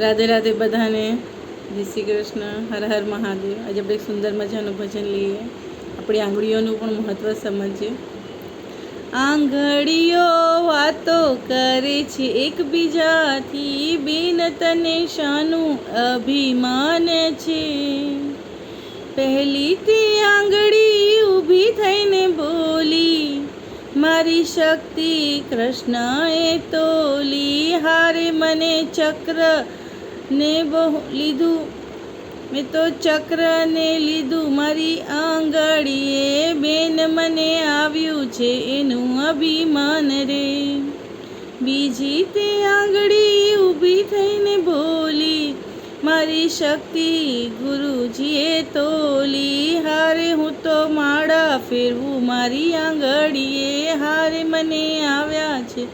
રાધે રાધે બધાને જય શ્રી કૃષ્ણ, હર હર મહાદેવ. આજે આપણે સુંદર મજાનું ભજન લઈએ. આપણી આંગળીઓનું પણ મહત્ત્વ સમજીએ. આંગળીઓ વાતો કરે છે એકબીજાથી, બિન તને શાનું અભિમાન છે. પહેલી તે આંગળી ઊભી થઈને બોલી, મારી શક્તિ કૃષ્ણએ તોલી, હારે મને ચક્ર ને બહુ લીધું. મેં તો ચક્રને લીધું મારી આંગળીએ. બેન મને આવ્યું છે એનું અભિમાન રે. બીજી તે આંગળી ઊભી થઈને બોલી, મારી શક્તિ ગુરુજીએ તોલી. હારે હું તો માળા ફેરવું. મારી આંગળીએ હારે મને આવ્યા છે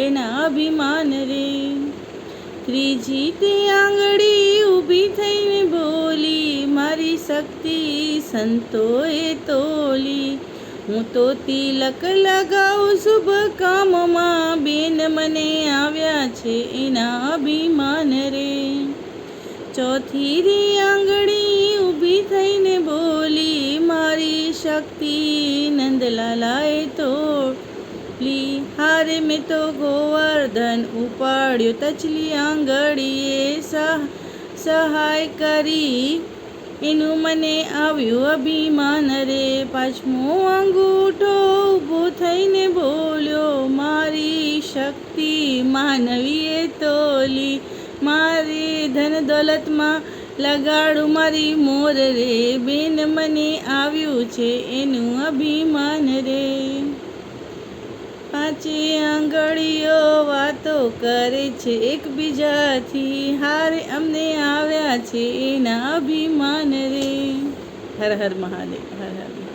એના અભિમાન રે. ત્રીજી તે આંગળી ઊભી થઈને બોલી, મારી શક્તિ સંતોએ તોલી. હું તો તિલક લગાવું શુભ કામમાં બેન મને આવ્યા છે એના અભિમાન રે. ચોથી રે આંગળી ઊભી થઈને બોલી, મારી શક્તિ મેં ગોવર્ધન ઉપાડ્યો તચલી આંગળીએ સહાય કરી. એનું મને આવ્યું અભિમાન રે. પાંચમો અંગૂઠો ઊભો થઈને બોલ્યો, મારી શક્તિ માનવીએ તોલી. મારી ધન દોલતમાં લગાડું મારી મોર રે. બેન મને આવ્યું છે એનું અભિમાન રે. પાંચે આંગળીઓ વાતો કરે છે. એકબીજાથી હારે અમને આવ્યા છે. એના અભિમાન રે. હર હર મહાદેવ, હર હર